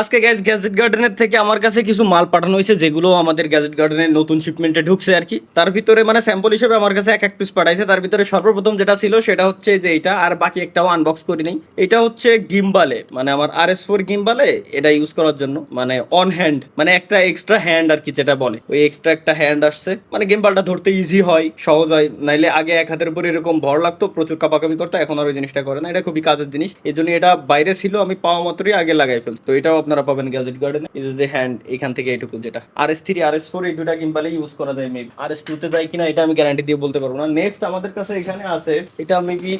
আজকে gas gadget গার্ডেনের থেকে আমার কাছে কিছু মাল পাঠানো হয়েছে, যেগুলো আমাদের গ্যাজেট গার্ডেনের নতুন শিপমেন্টে ঢুকছে আর কি। তার ভিতরে মানে স্যাম্পল হিসেবে আমার কাছে এক এক পিস পাঠাইছে। তার ভিতরে সর্বপ্রথম যেটা ছিল, সেটা হচ্ছে যে এটা, আর বাকি একটাও আনবক্স করি নেই। এটা হচ্ছে গিম্বালে মানে আমার আর এস ফোর গিম্বালে এটা ইউজ করার জন্য মানে অন হ্যান্ড মানে একটা এক্সট্রা হ্যান্ড আর কি যেটা বলে। ওই এক্সট্রা একটা হ্যান্ড আসছে। মানে গিম্বালটা ধরতে ইজি হয়, সহজ হয়, নাইলে আগে এক হাতের উপর এরকম ভর লাগতো, প্রচুর কাপাকাপি করতো, এখন আর ওই জিনিসটা করে না। এটা খুবই কাজের জিনিস। এই জন্য এটা বাইরে ছিল, আমি পাওয়া মাত্রই আগে লাগাই ফেলতো এটাও আপনারা পাবেন gadget garden is the hand এখান থেকে এইটুকু যেটা। R S three R S four এই দুটা কিম্বালে ইউজ করা যায় মেবি আর এস টুতে যায় কিনা, এটা আমি গ্যারান্টি দিয়ে বলতে পারব না। নেক্সট আমাদের কাছে এখানে আছে, এটা মেবি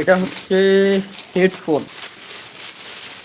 এটা হচ্ছে হেডফোন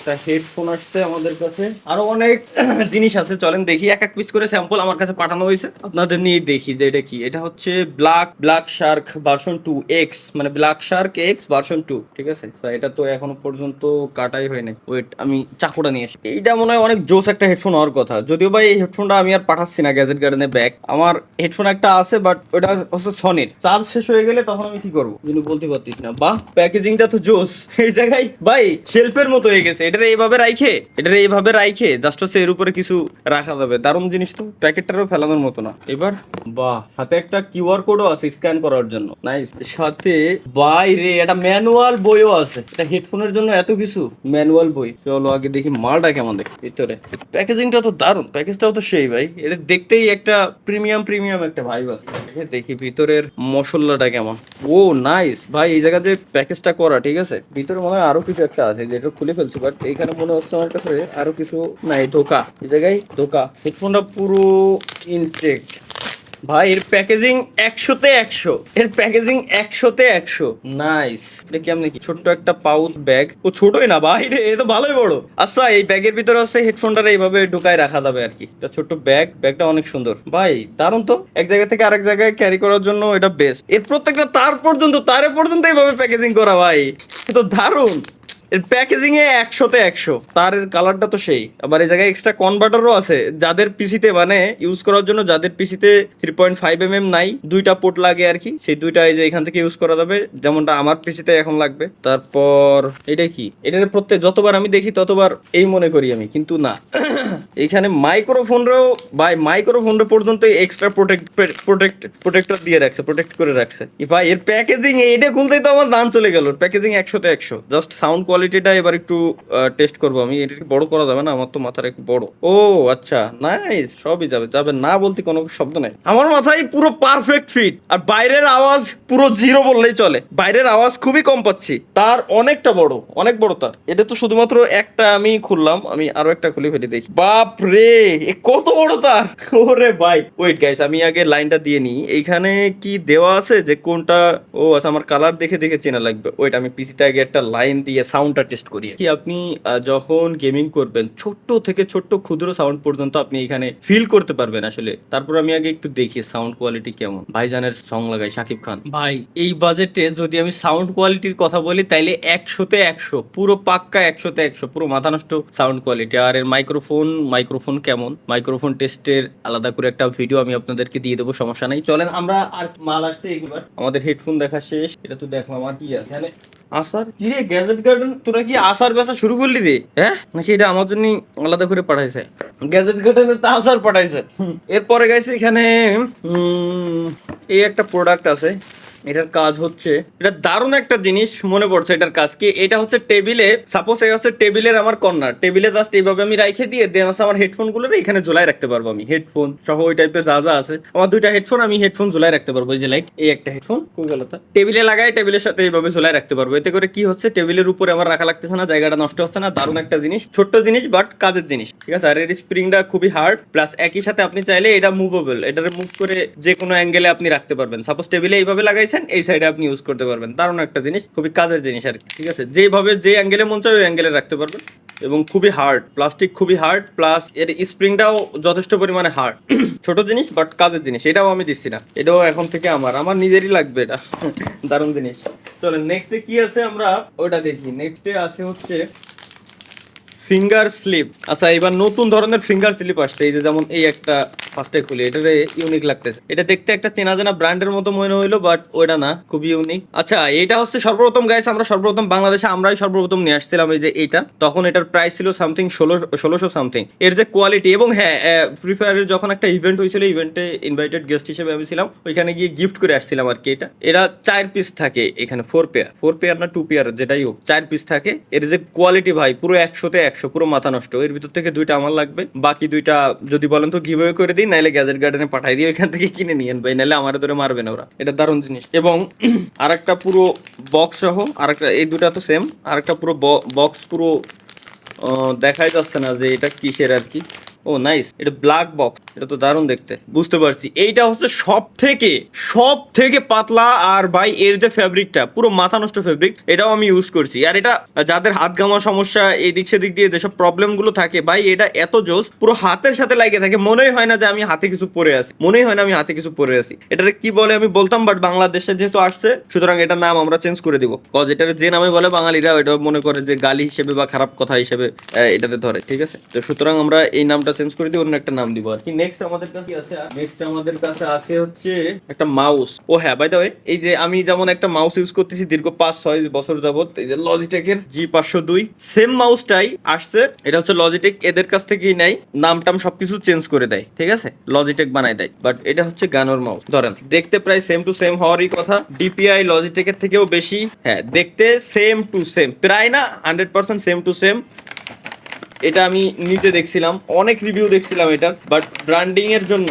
একটা হেডফোন আসছে আমাদের কাছে। আরও অনেক জিনিস আছে, চলেন দেখি। এক এক পিস করে স্যাম্পল আমার কাছে পাঠানো হয়েছে। আপনাদের নিয়ে দেখি যে এটা কি। এটা হচ্ছে black black shark version two X মানে black shark X version two ঠিক আছে? এটা তো এখনও পর্যন্ত কাটাই হয়নি ওয়েট আমি চাকুটা নিয়ে আসি। এইটা মনে হয় অনেক জোস একটা হেডফোন হওয়ার কথা। যদিও ভাই এই হেডফোনটা আমি আর পাঠাচ্ছি না গ্যাজেট গার্ডেনে ব্যাগ আমার হেডফোন একটা আছে বাট ওটা হচ্ছে সনির চার্জ শেষ হয়ে গেলে তখন আমি কি করব? বলতে পারতিস না। বাহ প্যাকেজিংটা তো জোস। এই জায়গায়, ভাই শেলফের মতো হয়ে গেছে। এটারে এইভাবে রাইখে, এটারে এইভাবে রাইখে জাস্ট হচ্ছে এর উপরে কিছু রাখা যাবে। দারুণ জিনিস তো, প্যাকেটটারও ফেলানোর মতো না। এবার, বাহ, সাথে একটা কিউআর কোডও আছে স্ক্যান করার জন্য। নাইস সাথে বাইরে একটা ম্যানুয়াল বইও আছে। এটা হেডফোনের জন্য এত কিছু? ম্যানুয়াল বই। চলো আগে দেখি মালটা কেমন দেখি, ভিতরে। প্যাকেজিংটা তো দারুণ, প্যাকেজটাও তো সেই ভাই। এটা দেখতেই একটা প্রিমিয়াম প্রিমিয়াম একটা ভাইব আছে। দেখে দেখি ভিতরের মশলাটা কেমন। ও নাইস ভাই, এই জায়গাতে প্যাকেজটা করা, ঠিক আছে? ভিতরে মনে হয় আরও কিছু একটা আছে, যেটা খুলে ফেলছি বাট এখানে মনে হচ্ছে আমার কাছে আরও কিছু নাই, ধোকা। এই জায়গায় ধোকা। হেডফোনটা পুরো ইনটেক ভাই, এর প্যাকেজিং একশোতে একশো। এর প্যাকেজিং একশোতে একশো। নাইস এটা কেমন কি ছোট্ট একটা পাউচ ব্যাগ ও ছোটই না ভাই, রে, এ তো ভালোই বড়। আচ্ছা এই ব্যাগের ভিতরে হচ্ছে হেডফোনটা এইভাবে ঢুকায় রাখা যাবে আর কি। এটা ছোট্ট ব্যাগ ব্যাগটা অনেক সুন্দর। ভাই, দারুণ তো। এক জায়গা থেকে আরেক জায়গায় ক্যারি করার জন্য এটা বেস্ট এর প্রত্যেকটা তার পর্যন্ত, তারে পর্যন্ত এইভাবে প্যাকেজিং করা, ভাই। তো দারুণ। এর প্যাকেজিং এ একশোতে একশো। তার কালারটা তো সেই। আবার এই জায়গায় এক্সট্রা কনভার্টারও আছে। যাদের পিসিতে মানে ইউজ করার জন্য যাদের পিসিতে three point five M M নাই, দুইটা পোর্ট লাগে আর কি, সেই দুইটা এই যে এখান থেকে ইউজ করা যাবে। যেমনটা আমার পিসিতে এখন লাগবে। তারপর এটা কি? এটার প্রত্যেক যতবার আমি দেখি, ততবার এই মনে করি আমি, কিন্তু না। এখানে মাইক্রোফোনরেও ভাই মাইক্রোফোনরে পর্যন্ত এক্সট্রা প্রোটেক্ট প্রোটেক্ট প্রোটেক্টর দিয়ে রাখছে প্রোটেক্ট করে রাখছে। ভাই, এর প্যাকেজিং এটা খুলতেই তো আমার দাম চলে গেল। প্যাকেজিং একশোতে একশো। জাস্ট সাউন্ড কোয়ালিটিটা এবার একটু টেস্ট করব আমি। এটা বড় করা যাবে না? আমার তো মাথার একটু বড়। ও আচ্ছা। নাইস সবই যাবে। যাবে না বলতে কোনো শব্দ নাই। আমার মাথায় পুরো পারফেক্ট ফিট আর বাইরের আওয়াজ পুরো জিরো বললেই চলে। বাইরের আওয়াজ খুবই কম পাচ্ছি। তার অনেকটা বড়। অনেক বড় তার। এটা তো শুধুমাত্র একটা আমি খুললাম। আমি আরও একটা খুলে ফেলে, দেখি। বাপ রে এ কত বড় তার! ওরে ভাই! ওয়েট গাইস আমি আগে লাইনটা দিয়ে নিই। এইখানে কি দেওয়া আছে? যে কোনটা? ও আচ্ছা আমার কালার দেখে দেখে চেনা লাগবে। ওয়েট আমি পিসিতে আগে একটা লাইন দিয়ে সাউন্ডটা টেস্ট করি কি। আপনি যখন গেমিং করবেন, ছোট্ট থেকে ছোট্ট ক্ষুদ্র সাউন্ড পর্যন্ত আপনি এখানে ফিল করতে পারবেন আসলে। তারপর আমি আগে একটু দেখি সাউন্ড কোয়ালিটি কেমন। ভাইজানের সং লাগাই, শাকিব খান। ভাই, এই বাজেটে যদি আমি সাউন্ড কোয়ালিটির কথা বলি, তাইলে একশোতে একশো, পুরো পাক্কা একশোতে একশো, পুরো মাথা নষ্ট সাউন্ড কোয়ালিটি আর এর মাইক্রোফোন মাইক্রোফোন কেমন? মাইক্রোফোন টেস্টের আলাদা করে একটা ভিডিও আমি আপনাদেরকে দিয়ে দেবো, সমস্যা নাই। চলেন আমরা আর মাল আসতে এগুবার আমাদের হেডফোন দেখা শেষ, এটা তো দেখলাম আর কি আছে। আসার? কি রে গ্যাজেট গার্ডেন তোরা কি আসার বেচা শুরু করলি রে? হ্যাঁ? নাকি এটা আমার জন্য আলাদা করে পাঠাইছে? গ্যাজেট গার্ডেনে তা আসার পাঠাইছে। এরপরে গেছে এখানে উম, এই একটা প্রোডাক্ট আছে। এটার কাজ হচ্ছে, এটা দারুণ একটা জিনিস মনে পড়ছে এটার কাজ কি? এটা হচ্ছে টেবিলে সাপোজ এই হচ্ছে টেবিলের আমার কর্নার টেবিলে জাস্ট এইভাবে আমি রাইখে দিয়ে দেন হচ্ছে আমার হেডফোনগুলো এখানে ঝুলাই রাখতে পারব আমি। হেডফোন সহ ওই টাইপের যা যা আছে, আমার দুইটা হেডফোন আমি হেডফোন ঝুলাই রাখতে পারব। এই যে লাইক এই একটা হেডফোন কই গেল টেবিলে লাগাই, টেবিলের সাথে এইভাবে ঝুলাই রাখতে পারব। এতে করে কি হচ্ছে, টেবিলের উপরে আমার রাখা লাগতেছে না, জায়গাটা নষ্ট হচ্ছে না, দারুণ একটা জিনিস, ছোট্ট জিনিস বাট কাজের জিনিস, ঠিক আছে? আর এর স্প্রিংটা খুবই হার্ড প্লাস একই সাথে আপনি চাইলে এটা মুভেবল এটারে মুভ করে যে কোনো অ্যাঙ্গেলে আপনি রাখতে পারবেন। সাপোজ টেবিলে এইভাবে লাগাইছেন এই সাইডে আপনি ইউজ করতে পারবেন। দারুণ একটা জিনিস, খুবই কাজের জিনিস আর কি, ঠিক আছে? যেভাবে যে অ্যাঙ্গেলে মন চায় ওই অ্যাঙ্গেলে রাখতে পারবেন। এবং খুবই হার্ড প্লাস্টিক খুবই হার্ড প্লাস এর স্প্রিংটাও যথেষ্ট পরিমাণে হার্ড ছোট জিনিস বাট কাজের জিনিস, এটাও আমি দিচ্ছি না। এটাও এখন থেকে আমার আমার নিজেরই লাগবে এটা। দারুণ জিনিস। চলেন নেক্সটে কি আছে আমরা ওটা দেখি। নেক্সটে আছে হচ্ছে ফিঙ্গার স্লিপ আচ্ছা এবার নতুন ধরনের ফিঙ্গার স্লিপ আসছে, এই যে যেমন এই একটা ফার্স্টে খুলি এটা ইউনিক লাগতেছে। এটা দেখতে একটা চেনা জানা ব্র্যান্ডের মতো মনে হইল বাট ওইটা না, খুবই ইউনিক আচ্ছা এটা হচ্ছে সর্বপ্রথম গাইস আমরা সর্বপ্রথম বাংলাদেশে আমরাই সর্বপ্রথম নিয়ে আসছিলাম এই যে এটা। তখন এটার প্রাইস ছিল সামথিং ষোলো, ষোলোশো সামথিং এর যে কোয়ালিটি এবং হ্যাঁ ফ্রি ফায়ারের যখন একটা ইভেন্ট হয়েছিল ইভেন্টে ইনভাইটেড গেস্ট হিসেবে আমি ছিলাম, ওইখানে গিয়ে গিফট করে আসছিলাম আর কি এটা। এরা চার পিস থাকে এখানে ফোর পেয়ার ফোর পেয়ার না টু পেয়ার যেটাই হোক, চার পিস থাকে। এর যে কোয়ালিটি ভাই, পুরো একশোতে একশো, পুরো মাথা নষ্ট। এর ভিতর থেকে দুইটা আমার লাগবে। বাকি দুইটা যদি বলেন তো গিভওয়ে করে দিই নাহলে গ্যাজেট গার্ডেনে পাঠাই দিই ওইখান থেকে কিনে নিয়েন ভাই নাইলে আমার ধরে মারবে না ওরা। এটা দারুণ জিনিস। এবং আরেকটা পুরো বক্স সহ, আরেকটা এই দুটা তো সেম আরেকটা পুরো বক্স পুরো দেখাই যাচ্ছে না যে এটা কিসের আর কি। ও নাইস এটা ব্ল্যাক বক্স এটা তো দারুণ দেখতে। বুঝতে পারছি। এইটা হচ্ছে সব থেকে সব থেকে পাতলা আর ভাই এর যে ফেব্রিকটা পুরো মাথা নষ্ট ফেব্রিক এটাও আমি ইউজ করছি। আর এটা যাদের হাত গামা সমস্যা এই দিক সেদিক দিয়ে যেসব প্রবলেমগুলো থাকে, ভাই, এটা এত জোস, পুরো হাতের সাথে লাগে থাকে, মনেই হয় না যে আমি হাতে কিছু পরে আছি। মনেই হয় না আমি হাতে কিছু পরে আছি। এটারে কি বলে আমি বলতাম বাট বাংলাদেশে যেহেতু আসছে, সুতরাং এটার নাম আমরা চেঞ্জ করে দিব। কজ এটার যে নামে বলে বাঙালিরা এটা মনে করে যে গালি হিসেবে বা খারাপ কথা হিসেবে এটাতে ধরে, ঠিক আছে? তো সুতরাং আমরা এই নামটা চেঞ্জ করে দিই অন্য একটা নাম দিব আর কি। নেক্সট আমাদের কাছে আছে নেক্সট আমাদের কাছে আছে হচ্ছে একটা মাউস ও হ্যাঁ বাই দ্য ওয়ে এই যে আমি যেমন একটা মাউস ইউজ করতেছি দীর্ঘ পাঁচ, ছয় বছর যাবত এই যে লজিটেকের জি পাঁচশো দুই সেম মাউসটাই আসছে। এটা হচ্ছে লজিটেক এদের কাছ থেকেই নেয় নাম টাম সবকিছু চেঞ্জ করে দেয়, ঠিক আছে? লজিটেক বানায় দেয় বাট এটা হচ্ছে গানোর মাউস ধরেন, দেখতে প্রায় সেম টু সেম হওয়ারই কথা ডিপিআই লজিটেকের থেকেও বেশি। হ্যাঁ দেখতে সেম টু সেম প্রায় না hundred percent same to same এটা আমি নিজে দেখছিলাম, অনেক রিভিউ দেখছিলাম এটা বাট ব্র্যান্ডিং এর জন্য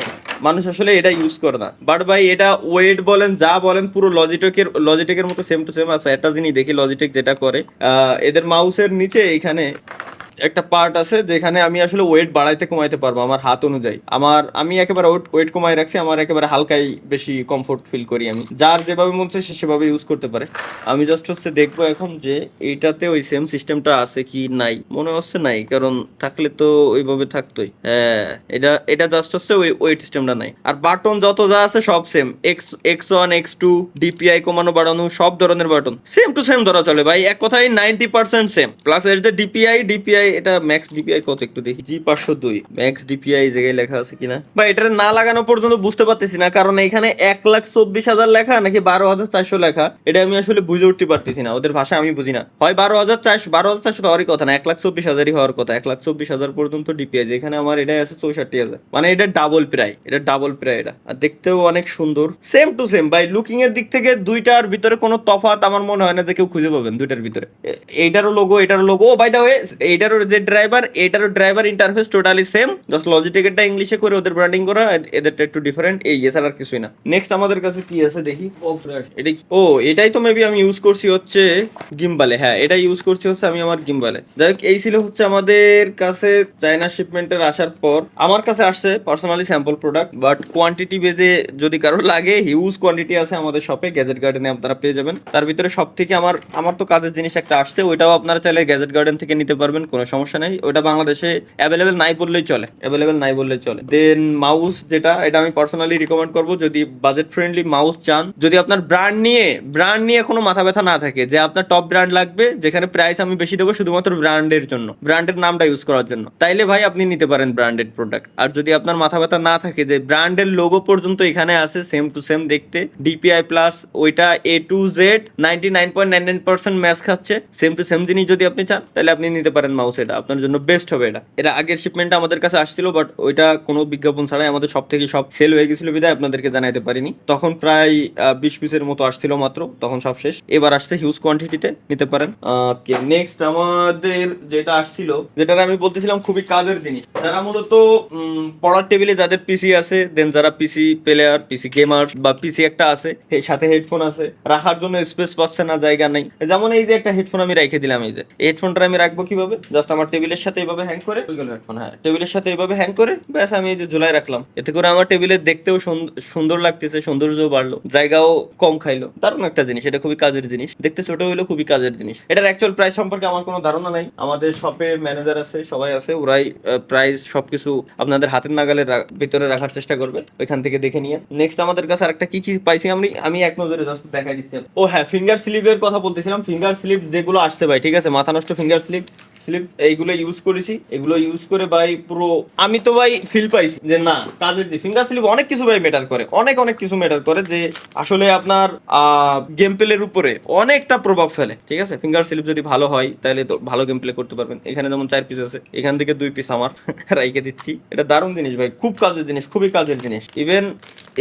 মানুষ আসলে এটা ইউজ করে না। বাট ভাই, এটা ওয়েট বলেন, যা বলেন, পুরো লজিটেকের লজিটেকের মতো সেম টু সেম আছে। একটা জিনিস দেখি লজিটেক যেটা করে এদের মাউসের নিচে এখানে একটা পার্ট আছে যেখানে আমি আসলে ওয়েট বাড়াইতে কমাইতে পারব আমার হাত অনুযায়ী। আমার, আমি একেবারে ওয়েট ওয়েট কমাই রাখছি, আমার একেবারে হালকাই বেশি কমফোর্ট ফিল করি আমি। যার যেভাবে মন চায় সে সেভাবে ইউজ করতে পারে। আমি জাস্ট হচ্ছে দেখব এখন যে এইটাতে ওই সেম সিস্টেমটা আছে কি নাই। মনে হচ্ছে নাই, কারণ থাকলে তো ওইভাবে থাকতোই। হ্যাঁ এটা এটা জাস্ট হচ্ছে ওই ওয়েট সিস্টেমটা নাই। আর বাটন যত যা আছে সব same X X one X two DPI কমানো, বাড়ানো, সব ধরনের বাটন সেম টু সেম ধরা চলে ভাই, এক কথায় নাইনটি পার্সেন্ট সেম প্লাস এর যে ডিপিআই ডিপিআই এটা ম্যাক্স ডিপিআই কত একটু দেখি? জি পাঁচশো দুই ম্যাক্স ডিপিআই জায়গায় লেখা আছে কিনা? বা এটা না লাগানো পর্যন্ত বুঝতে পারতেছি না কারণ এখানে এক লাখ চব্বিশ হাজার লেখা নাকি বারো হাজার চারশো লেখা এটা আমি আসলে বুঝে উঠতে পারতেছি না ওদের ভাষা আমি বুঝি না। হয় বারো হাজার চারশো বারো হাজার চারশো হওয়ারই কথা না এক লাখ চব্বিশ হাজারই হওয়ার কথা এক লাখ চব্বিশ হাজার পর্যন্ত ডিপিআই যেখানে আমার আছে চৌষট্টি হাজার। মানে এটা ডাবল প্রায় এটা ডাবল প্রায় এটা আর দেখতেও অনেক সুন্দর। Same to same by looking এর দিক থেকে দুইটার ভিতরে কোনো তফাৎ আমার মনে হয় না যে কেউ খুঁজে পাবেন দুইটার ভিতরে। এইটারও লোগো এটারও লোগো ও বাই দা ওয়ে এইটারও যে ড্রাইভার এটারও driver interface totally same just লজিটেকেরটা ইংলিশে করে ওদের ব্র্যান্ডিং করা এদেরটা একটু ডিফারেন্ট এই এছাড়া আর কিছুই না। নেক্সট আমাদের কাছে কি আছে দেখি? ও এটা ও, এটাই তো মেবি আমি ইউজ করছি হচ্ছে গিম্বালে হ্যাঁ এটা ইউজ করছি হচ্ছে আমি আমার গিম্বালে যাই হোক, এই ছিল হচ্ছে আমাদের কাছে চায়না শিপমেন্টের আসার পর। আমার কাছে আসছে personally sample product but quantity বেজে যদি কারও লাগে হিউজ কোয়ান্টিটি আছে আমাদের শপে গ্যাজেট গার্ডেনে আপনারা পেয়ে যাবেন। তার ভিতরে সব থেকে আমার আমার তো কাজের জিনিস একটা আসছে, ওইটাও আপনারা চাইলে গ্যাজেট গার্ডেন থেকে নিতে পারবেন, কোনো সমস্যা নেই। ওটা বাংলাদেশে অ্যাভেলেবেল নাই বললেই চলে অ্যাভেলেবেল নাই বললেই চলে। দেন মাউস যেটা, এটা আমি পার্সোনালি রিকমেন্ড করব, যদি বাজেট ফ্রেন্ডলি মাউস চান। যদি আপনার ব্র্যান্ড নিয়ে ব্র্যান্ড নিয়ে কোনো মাথা ব্যথা না থাকে, যে আপনার টপ ব্র্যান্ড লাগবে, যেখানে প্রাইস আমি বেশি দেবো শুধুমাত্র ব্র্যান্ডের জন্য ব্র্যান্ডের নামটা ইউজ করার জন্য। তাইলে ভাই আপনি নিতে পারেন ব্র্যান্ডেড প্রোডাক্ট আর যদি আপনার মাথা ব্যথা না থাকে, যে ব্র্যান্ডের লোগো পর্যন্ত এখানে আছে সেম টু সেম দেখতে ডিপিআই প্লাস ওইটা A to Z ninety nine point nine nine percent match খাচ্ছে সেম টু সেম জিনিস যদি আপনি চান তাহলে আপনি নিতে পারেন মাউস এটা আপনার জন্য বেস্ট হবে এটা। এটা আগের শিপমেন্টটা আমাদের কাছে আসছিল বাট ওইটা কোনো বিজ্ঞাপন ছাড়াই আমাদের সব থেকে সব সেল হয়ে গেছিল বিদায় আপনাদেরকে জানাইতে পারিনি। তখন প্রায় বিশ পিসের মতো আসছিল মাত্র, তখন সব শেষ। এবার আসছে হিউজ কোয়ান্টিটিতে নিতে পারেন। নেক্সট আমাদের যেটা আসছিল যেটা আমি বলতেছিলাম খুবই কাজের জিনিস, যারা মূলত পড়ার টেবিলে যাদের পিসি আছে দেন যারা পিসি প্লেয়ার পিসি গেমার বা পিসি একটা আছে সাথে হেডফোন আছে, রাখার জন্য স্পেস পাচ্ছে না, জায়গা নেই। যেমন এই যে একটা হেডফোন আমি রেখে দিলাম, এই যে হেডফোনটা আমি রাখব কীভাবে? জাস্ট আমার টেবিলের সাথে এইভাবে হ্যাং করে গুগল হেডফোন হ্যাঁ টেবিলের সাথে এইভাবে হ্যাং করে, ব্যাস আমি এই যে ঝুলাই রাখলাম। এতে করে আমার টেবিলে দেখতেও সুন্দর লাগতেছে সৌন্দর্য বাড়লো, জায়গাও কম খাইলো। দারুণ একটা জিনিস, এটা খুবই কাজের জিনিস। দেখতে ছোট হইলেও খুবই কাজের জিনিস। এটার অ্যাকচুয়াল প্রাইস সম্পর্কে আমার কোনো ধারণা নাই। আমাদের শপের ম্যানেজার আছে, সবাই আছে, ওরাই প্রাইস সবকিছু আপনাদের হাতের নাগালে ভিতরে রাখার চেষ্টা করবে। ওইখান থেকে দেখে নিয়ে। নেক্সট আমাদের কাছে আরেকটা কি কি পাইছি আমি আমি এক নজরে জাস্ট দেখাই দিচ্ছি। ও হ্যাঁ ফিঙ্গার স্লিপের কথা বলতেছিলাম। ফিঙ্গার স্লিপ যেগুলো আসতে ভাই, ঠিক আছে? মাথা নষ্ট ফিঙ্গার স্লিপ স্লিপ এইগুলো ইউজ করেছি। এগুলো ইউজ করে ভাই পুরো আমি তো ভাই ফিল পাইছি যে না, কাজের যে ফিঙ্গার স্লিপ অনেক কিছু ভাই ম্যাটার করে, অনেক অনেক কিছু ম্যাটার করে যে আসলে আপনার গেম প্লের উপরে অনেকটা প্রভাব ফেলে, ঠিক আছে? ফিঙ্গার স্লিপ যদি ভালো হয়, তাহলে তো ভালো গেম প্লে করতে পারবেন। এখানে যেমন চার পিস আছে, এখান থেকে দুই পিস আমার রাইকে দিচ্ছি। এটা দারুণ জিনিস ভাই, খুব কাজের জিনিস, খুবই কাজের জিনিস। ইভেন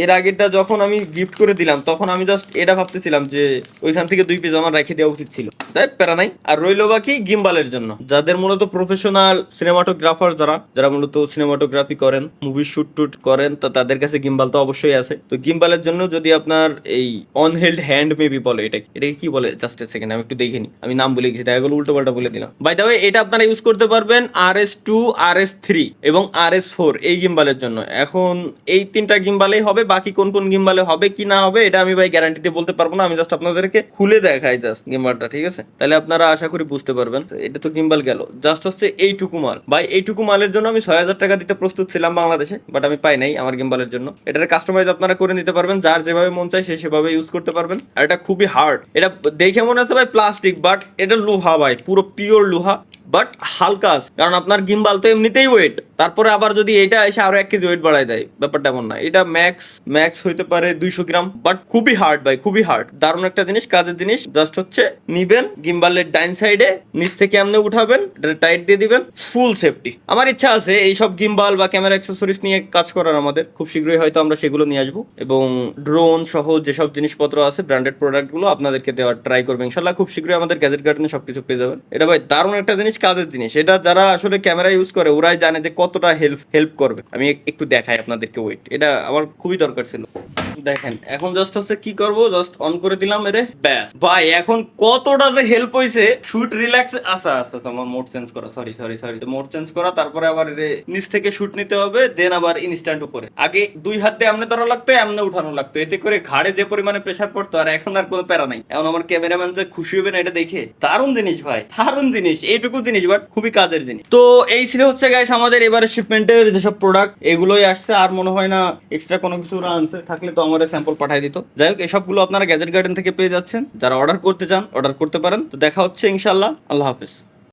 এর আগেরটা যখন আমি গিফট করে দিলাম, তখন আমি জাস্ট এটা ভাবতেছিলাম যে ওইখান থেকে দুই আমার রেখে দেওয়া উচিত ছিল। তাই প্যারা নাই। আর রইল বাকি গিম্বালের জন্য। যাদের মূলত প্রফেশনাল সিনেমাটোগ্রাফার যারা যারা মূলত সিনেমাটোগ্রাফি করেন মুভি শুট টুট করেন, তো তাদের কাছে গিম্বাল তো অবশ্যই আছে। তো গিম্বালের জন্য যদি আপনার এই অনহেল্ড হ্যান্ড মেবি বলে এটা এটাকে কি বলে? জাস্ট এ সেকেন্ড আমি একটু দেখিনি আমি নাম বলে গেছি, দেখা উল্টো পাল্টা বলে দিলাম। বাই দ্য ওয়ে এটা আপনারা ইউজ করতে পারবেন R S two R S three এবং আর এস ফোর এই গিম্বালের জন্য। এখন এই তিনটা গিম্বালেই হবে বাকি কোন কোন গিম্বালে হবে, কি না হবে, এটা আমি ভাই গ্যারান্টিতে বলতে পারব না। আমি জাস্ট আপনাদেরকে খুলে দেখাই জাস্ট গিম্বালটা, ঠিক আছে? তাহলে আপনারা আশা করি বুঝতে পারবেন। এটা তো গিম্বাল গেল। জাস্ট হচ্ছে এইটুকু মাল। ভাই, এইটুকু মালের জন্য আমি ছয় হাজার টাকা দিতে প্রস্তুত ছিলাম বাংলাদেশে বাট আমি পাই নাই আমার গিম্বালের জন্য। এটার কাস্টমাইজ আপনারা করে নিতে পারবেন। যার যেভাবে মন চায় সে সেভাবে ইউজ করতে পারবেন। আর এটা খুবই হার্ড এটা দেখে মনে হচ্ছে ভাই প্লাস্টিক বাট এটা লোহা ভাই, পুরো পিওর লোহা। বাট হালকা। কারণ আপনার গিম্বাল তো এমনিতেই ওয়েট তারপরে আবার যদি এটা এসে আরও এক কেজি ওয়েট বাড়ায় দেয়, ব্যাপারটা এমন না। এটা ম্যাক্স ম্যাক্স হইতে পারে দুইশো গ্রাম বাট খুবই হার্ড ভাই, খুবই হার্ড দারুণ একটা জিনিস, কাজের জিনিস। জাস্ট হচ্ছে নিবেন গিম্বালের ডাইন সাইডে নিচ থেকে এমনি উঠাবেন টাইট দিয়ে দিবেন ফুল সেফটি আমার ইচ্ছা আছে এইসব গিম্বাল বা ক্যামেরা অ্যাক্সেসরিজ নিয়ে কাজ করার আমাদের। খুব শীঘ্রই হয়তো আমরা সেগুলো নিয়ে আসব। এবং ড্রোন সহ যেসব জিনিসপত্র আছে ব্র্যান্ডেড প্রোডাক্টগুলো আপনাদেরকে দেওয়ার ট্রাই করব। ইনশাল্লাহ খুব শীঘ্রই আমাদের গ্যাজেট গার্ডেনে সবকিছু পেয়ে যাবেন। এটা ভাই, দারুণ একটা জিনিস। কাজের জিনিস। এটা যারা আসলে ক্যামেরা ইউজ করে, ওরাই জানে যে কতটা হেল্প হেল্প করবে। আমি একটু দেখাই আপনাদেরকে ওয়েট এটা আমার খুবই দরকার ছিল। দেখেন, এখন জাস্ট হচ্ছে কি করব? জাস্ট অন করে দিলাম এরে। ব্যাস। ভাই, এখন কতটা যে হেল্প হইছে শুট রিল্যাক্স আচ্ছা তোমার মোড চেঞ্জ করা sorry sorry sorry mode change করা, তারপরে আবার এরে নিচ থেকে শুট নিতে হবে দেন আবার ইনস্ট্যান্ট উপরে। আগে দুই হাত দিয়ে এমনি ধরা লাগতো, এমনি উঠানো লাগতো। এতে করে ঘাড়ে যে পরিমাণে প্রেসার পড়তো, আর এখন আর কোনো প্যারা নাই। এখন আমার ক্যামেরাম্যান যে খুশি হবে না এটা দেখে? দারুণ জিনিস ভাই, দারুণ জিনিস। এইটুকু জিনিস বাট খুবই কাজের জিনিস। তো এই ছিল হচ্ছে গাইস আমাদের এবারে শিপমেন্টের যেসব প্রোডাক্ট এগুলোই আসছে। আর মনে হয় না এক্সট্রা কোনো কিছু আনছে, থাকলে তো আমাদের স্যাম্পল পাঠিয়ে দিত। যাই হোক, এসবগুলো আপনারা গ্যাজেট গার্ডেন থেকে পেয়ে যাচ্ছেন। যারা অর্ডার করতে চান অর্ডার করতে পারেন। তো দেখা হচ্ছে ইনশাল্লাহ আল্লাহ হাফিজ।